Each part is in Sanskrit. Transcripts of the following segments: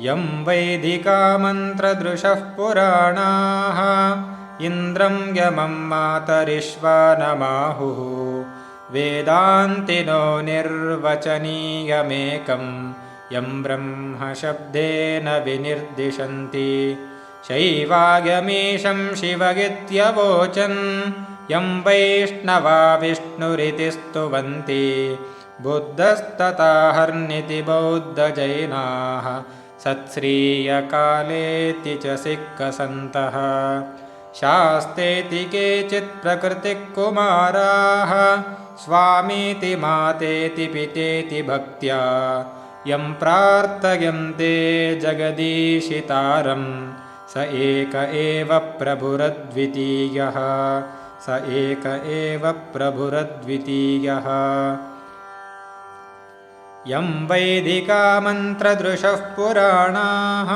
यं वैदिकामन्त्रदृशः पुराणाः। इन्द्रं यमं मातरिश्वानमाहुः वेदान्तिनो निर्वचनीयमेकं। यं ब्रह्मशब्देन विनिर्दिशन्ति। शैवागमीशं शिवगित्यवोचन्। यं वैष्णवा विष्णुरिति स्तुवन्ति बुद्धस्तताहर्निति बौद्धजैनाः सत्श्रीयकालेति च सिक्कसन्तः शास्तेति केचित् प्रकृतिकुमाराः स्वामीति मातेति पितेति भक्त्या। यं प्रार्थयन्ते जगदीशितारं स एक एव प्रभुरद्वितीयः। स एक एव प्रभुरद्वितीयः यं वैदिकामन्त्रदृशः पुराणाः।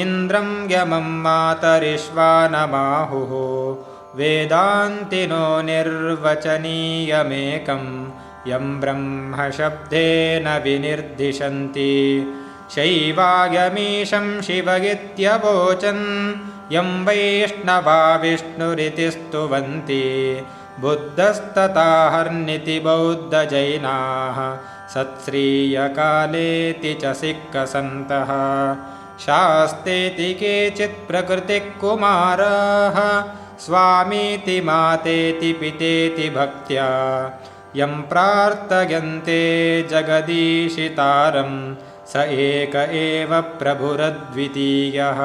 इन्द्रं यमं मातरिश्वानमाहुः वेदान्तिनो निर्वचनीयमेकं। यं ब्रह्मशब्देन विनिर्दिशन्ति। शैवागमीशं शिवगित्यवोचन्। यं वैष्णवा विष्णुरिति स्तुवन्ति बुद्धस्तताहर्निति बौद्धजैनाः सत्श्रीयकालेति च सिक्कसन्तः शास्तेति केचित् प्रकृतिकुमाराः स्वामीति मातेति पितेति भक्त्या। यं प्रार्थयन्ते जगदीशितारं स एक एव प्रभुरद्वितीयः